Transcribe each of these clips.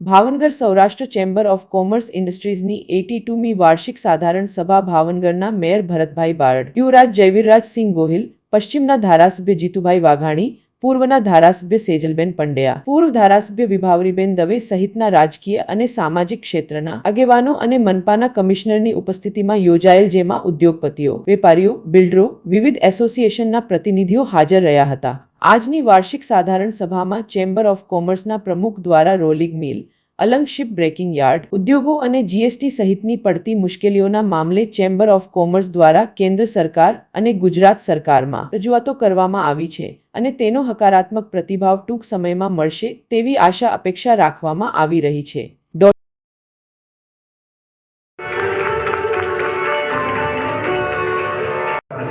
Bhavnagar Saurashtra chamber of commerce ઇન્ડસ્ટ્રીઝની at ટુમી વાર્ષિક સાધારણ સભા ભાવનગરના મેયર ભરતભાઈ બારડ, યુવરાજ જયવીરરાજસિંહ ગોહિલ, પશ્ચિમના ધારાસભ્ય જીતુભાઈ વાઘાણી પૂર્વના ધારાસભ્ય સેજલબેન પંડ્યા, પૂર્વ ધારાસભ્ય વિભાવરીબેન દવે સહિતના રાજકીય અને સામાજિક ક્ષેત્રના આગેવાનો અને મનપાના કમિશનરની ઉપસ્થિતિમાં યોજાયેલ જેમાં ઉદ્યોગપતિઓ, વેપારીઓ, બિલ્ડરો, વિવિધ એસોસિએશનના પ્રતિનિધિઓ હાજર રહ્યા હતા. આજની વાર્ષિક સાધારણ સભામાં ચેમ્બર ઓફ કોમર્સના પ્રમુખ દ્વારા rolling mill Alang ship breaking yard, ઉદ્યોગો અને જીએસટી સહિતની પડતી મુશ્કેલીઓના મામલે ચેમ્બર ઓફ કોમર્સ દ્વારા કેન્દ્ર સરકાર અને ગુજરાત સરકારમાં રજૂઆતો કરવામાં આવી છે અને તેનો હકારાત્મક પ્રતિભાવ ટૂંક સમયમાં મળશે તેવી આશા અપેક્ષા રાખવામાં આવી રહી છે.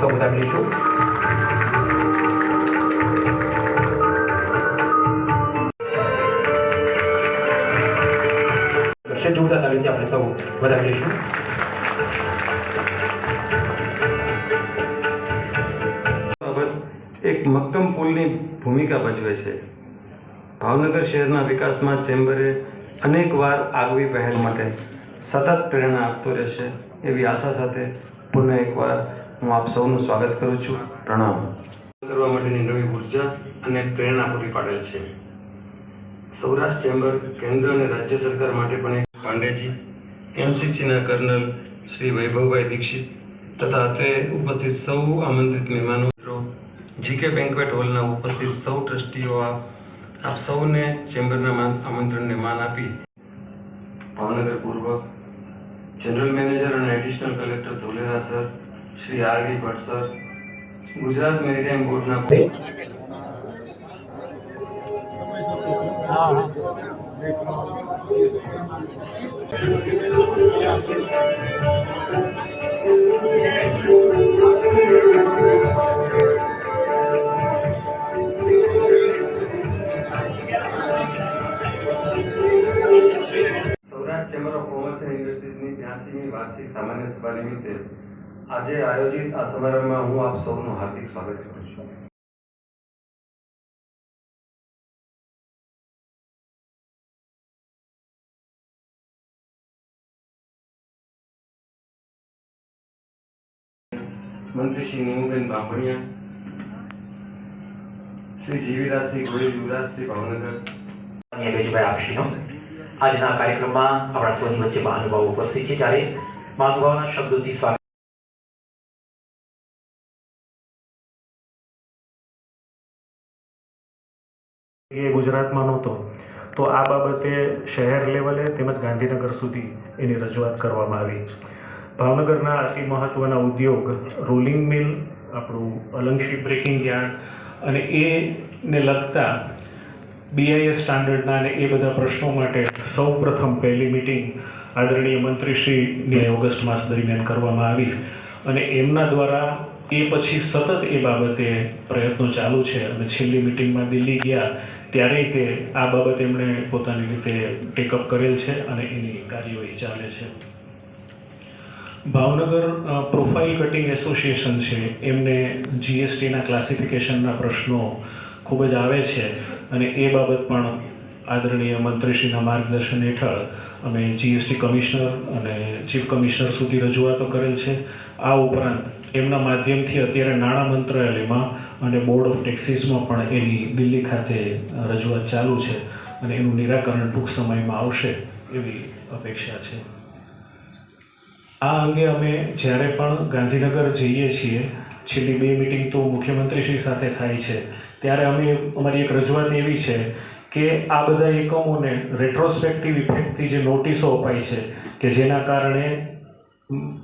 સૌ બધા આપણે સૌ એક મક્કમ પુલની ભૂમિકા ભજવે છે. ભાવનગર શહેરના વિકાસમાં ચેમ્બરે અનેકવાર આગવી પહેલ માટે સતત પ્રેરણા આપતો રહેશે એવી આશા સાથે પુનઃ એકવાર હું આપ સૌનું સ્વાગત કરું છું. પ્રણામ. કરવા માટેની નવી ઊર્જા અને પ્રેરણા પૂરી પાડેલ છે. સૌરાષ્ટ્ર ચેમ્બર કેન્દ્ર અને રાજ્ય સરકાર માટે પણ એક પાંડેજી એમસીસીના કર્નલ શ્રી વૈભવભાઈ દીક્ષિત તથા તે ઉપસ્થિત સૌ આમંત્રિત મહેમાનો મિત્રો, જીકે બેન્કવેટ હોલના ઉપસ્થિત સૌ ટ્રસ્ટીઓ આપ આપ સૌને ચેમ્બરના આમંત્રણને માન આપી ભાવનગર પૂર્વ જનરલ મેનેજર અને additional collector Dholera sir Shri R D Bhatt sir Gujarat maritime બોર્ડના વાર્ષિક સામાન્ય સભા નિમિત્તે આજે આયોજિત આ સમારંભમાં હું આપ સૌનું હાર્દિક સ્વાગત કરું છું. મંત્રી શ્રી નીમુબેન બાંભણિયા. શ્રી જીવીરાજસિંહ ગોહિલ યુવરાજસિંહ ભાવનગર. માનનીય વેજુભાઈ આપશીનો આજના કાર્યક્રમમાં આપણા સૌની વચ્ચે મહાનુભાવો ઉપસ્થિત છે ત્યારે મહાનુભાવોના શબ્દોથી સ્વાગત એ ગુજરાતમાં નહોતો તો આ બાબતે શહેર લેવલે તેમજ ગાંધીનગર સુધી એની રજૂઆત કરવામાં આવી. ભાવનગરના અતિ મહત્ત્વના ઉદ્યોગ રોલિંગ મિલ આપણું અલંગશી બ્રેકિંગ યાર્ડ અને એને લગતા બીઆઈએસ સ્ટાન્ડર્ડના અને એ બધા પ્રશ્નો માટે સૌ પ્રથમ પહેલી મિટિંગ આદરણીય મંત્રીશ્રીને ઓગસ્ટ માસ દરમિયાન કરવામાં આવી અને એમના દ્વારા એ પછી સતત એ બાબતે પ્રયત્નો ચાલુ છે અને છેલ્લી મિટિંગમાં દિલ્હી ગયા ત્યારે તે આ બાબત એમણે પોતાની રીતે ટેકઅપ કરેલ છે અને એની કાર્યવાહી ચાલે છે. ભાવનગર પ્રોફાઇલ કટિંગ એસોસિએશન છે. એમને જીએસટીના ક્લાસિફિકેશનના પ્રશ્નો ખૂબ જ આવે છે અને એ બાબત પણ આદરણીય મંત્રીશ્રીના માર્ગદર્શન હેઠળ અમે જીએસટી કમિશનર અને ચીફ કમિશનર સુધી રજૂઆતો કરેલ છે. આ ઉપરાંત એમના માધ્યમથી અત્યારે નાણાં મંત્રાલયમાં અને બોર્ડ ઓફ ટેક્સીસમાં પણ એની દિલ્હી ખાતે રજૂઆત ચાલુ છે અને એનું નિરાકરણ ટૂંક સમયમાં આવશે એવી અપેક્ષા છે. આ અંગે અમે જ્યારે પણ ગાંધીનગર જઈએ છીએ, છેલ્લી બે મિટિંગ તો મુખ્યમંત્રીશ્રી સાથે થાય છે, ત્યારે અમે અમારી એક રજૂઆત એવી છે કે આ બધા એકમોને રેટ્રોસ્પેક્ટિવ ઇફેક્ટથી જે નોટિસો અપાય છે, કે જેના કારણે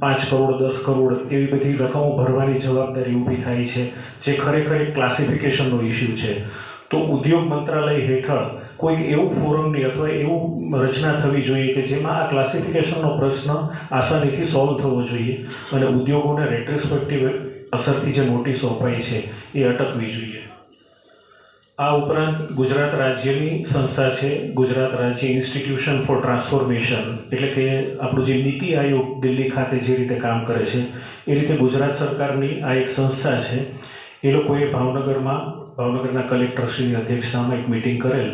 પાંચ કરોડ, દસ કરોડ એવી બધી રકમો ભરવાની જવાબદારી ઊભી થાય છે, જે ખરેખર એક ક્લાસિફિકેશનનો ઇસ્યુ છે. તો ઉદ્યોગ મંત્રાલય હેઠળ કોઈક એવું ફોરમની અથવા એવું રચના થવી જોઈએ કે જેમાં આ ક્લાસિફિકેશનનો પ્રશ્ન આસાનીથી સોલ્વ થવો જોઈએ અને ઉદ્યોગોને રેટ્રોસ્પેક્ટિવ અસરથી જે નોટિસો અપાઈ છે એ અટકવી જોઈએ. આ ઉપરાંત ગુજરાત રાજ્યની સંસ્થા છે, ગુજરાત રાજ્ય ઇન્સ્ટિટ્યુશન ફોર ટ્રાન્સફોર્મેશન એટલે કે આપણું જે નીતિ આયોગ દિલ્હી ખાતે જે રીતે કામ કરે છે, એ રીતે ગુજરાત સરકારની આ એક સંસ્થા છે. એ લોકોએ ભાવનગરમાં ભાવનગરના કલેક્ટરશ્રીની અધ્યક્ષતામાં એક મિટિંગ કરેલ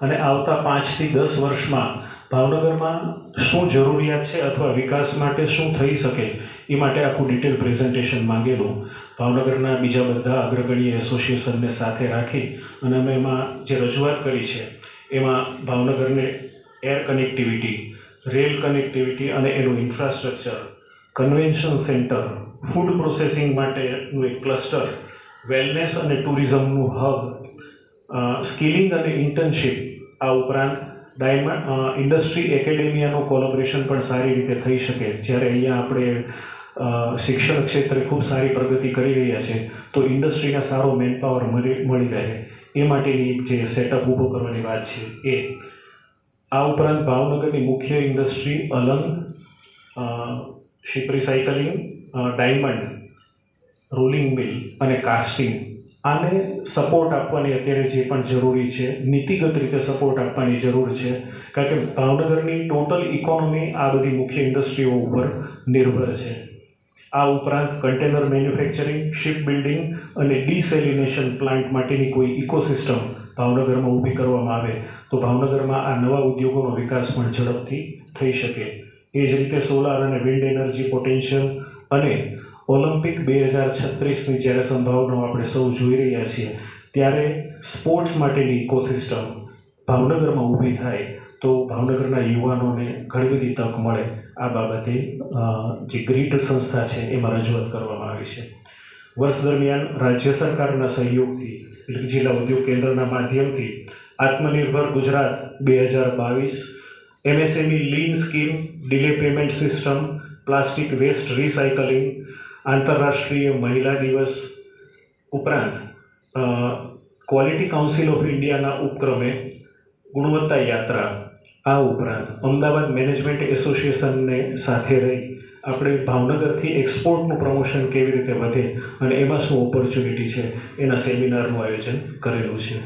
અને આવતા પાંચથી દસ વર્ષમાં ભાવનગરમાં શું જરૂરિયાત છે અથવા વિકાસ માટે શું થઈ શકે એ માટે આખું ડિટેલ પ્રેઝન્ટેશન માંગેલું. ભાવનગરના બીજા બધા અગ્રગણ્ય એસોસિએશનને સાથે રાખી અને અમે એમાં જે રજૂઆત કરી છે, એમાં ભાવનગરને એર કનેક્ટિવિટી રેલ કનેક્ટિવિટી અને એનું infrastructure convention centre food processing માટેનું એક ક્લસ્ટર વેલનેસ અને ટુરિઝમનું હબ સ્કિલિંગ અને ઇન્ટર્નશીપ આ ઉપરાંત ડાયમંડ ઇન્ડસ્ટ્રી એકેડેમિયાનું કોલોબરેશન પણ સારી રીતે થઈ શકે. જ્યારે અહીંયા આપણે શિક્ષણ ક્ષેત્રે ખૂબ સારી પ્રગતિ કરી રહ્યા છે, તો ઇન્ડસ્ટ્રીના સારો મેનપાવર મળી મળી રહે. એ માટેની જે સેટઅપ ઊભો કરવાની વાત છે એ. આ ઉપરાંત ભાવનગરની મુખ્ય industry Alang ship recycling diamond rolling mill અને કાસ્ટિંગ આને સપોર્ટ આપવાની અત્યારે જે પણ જરૂરી છે, નીતિગત રીતે સપોર્ટ આપવાની જરૂર છે. કારણ કે ભાવનગરની ટોટલ ઇકોનોમી આ બધી મુખ્ય ઇન્ડસ્ટ્રીઓ ઉપર નિર્ભર છે. આ ઉપરાંત કન્ટેનર મેન્યુફેક્ચરિંગ શિપ બિલ્ડિંગ અને ડિસેલિનેશન પ્લાન્ટ માટેની કોઈ ઇકોસિસ્ટમ ભાવનગરમાં ઊભી કરવામાં આવે, તો ભાવનગરમાં આ નવા ઉદ્યોગોનો વિકાસ પણ ઝડપથી થઈ શકે. એ જ રીતે સોલાર અને વિન્ડ એનર્જી પોટેન્શિયલ અને ઓલિમ્પિક બે હજાર છત્રીસની જ્યારે સંભાવનાઓ આપણે સૌ જોઈ રહ્યા છીએ, ત્યારે સ્પોર્ટ્સ માટેની ઇકોસિસ્ટમ ભાવનગરમાં ઊભી થાય તો ભાવનગરના યુવાનોને ઘણી બધી તક મળે. આ બાબતે જે ગ્રીટ સંસ્થા છે એમાં રજૂઆત કરવામાં આવી છે. વર્ષ દરમિયાન રાજ્ય સરકારના સહયોગથી, એટલે કે જિલ્લા ઉદ્યોગ કેન્દ્રના માધ્યમથી આત્મનિર્ભર ગુજરાત બે હજાર બાવીસ, MSME lean scheme, delay payment system, plastic waste recycling આંતરરાષ્ટ્રીય મહિલા દિવસ ઉપરાંત ક્વોલિટી કાઉન્સિલ ઓફ ઇન્ડિયાના ઉપક્રમે ગુણવત્તા યાત્રા, આ ઉપરાંત અમદાવાદ મેનેજમેન્ટ એસોસિએશનને સાથે રહી આપણે ભાવનગરથી એક્સપોર્ટનું પ્રમોશન કેવી રીતે વધે અને એમાં શું ઓપોર્ચ્યુનિટી છે, એના સેમિનારનું આયોજન કરેલું છે.